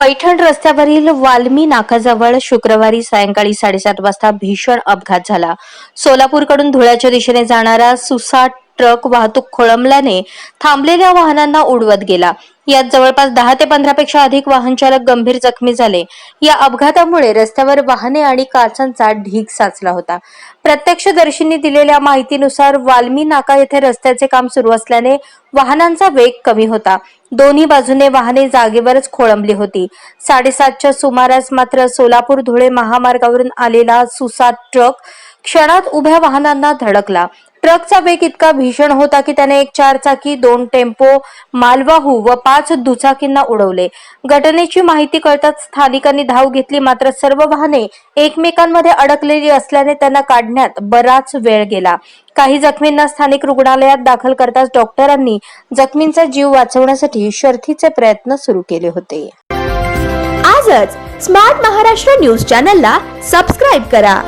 पैठण रस्त्यावरील वाल्मी नाकाजवळ शुक्रवारी सायंकाळी साडेसात वाजता भीषण अपघात झाला. सोलापूरकडून धुळ्याच्या दिशेने जाणारा सुसाट ट्रक वाहतूक खोळंबल्याने थांबलेल्या वाहनांना उडवत गेला. यात जवळपास दहा ते पंधरा पेक्षा अधिक वाहन चालक गंभीर जखमी झाले. या अपघातामुळे रस्त्यावर वाहने आणि काचांचा ढीग साचला होता. प्रत्यक्षदर्शींनी दिलेल्या माहितीनुसार वाल्मी नाका येथे रस्त्याचे काम सुरू असल्याने वाहनांचा वेग कमी होता. दोन्ही बाजूने वाहने जागेवरच खोळंबली होती. साडेसातच्या सुमारास मात्र सोलापूर धुळे महामार्गावरून आलेला सुसाट ट्रक क्षणात उभ्या वाहनांना धडकला. ट्रकचा वेग इतका भीषण होता की त्याने एक चारचाकी दोन टेम्पो मालवाहू व पाच दुचाकींना उडवले. घटनेची माहिती कळताच स्थानिकांनी धाव घेतली मात्र सर्व वाहने एकमेकांमध्ये अडकलेली असल्याने त्यांना काढण्यात बराच वेळ गेला. काही जखमींना स्थानिक रुग्णालयात दाखल करताच डॉक्टरांनी जखमींचा जीव वाचवण्यासाठी शर्थीचे प्रयत्न सुरू केले होते. आजच स्मार्ट महाराष्ट्र न्यूज चॅनलला सबस्क्राईब करा.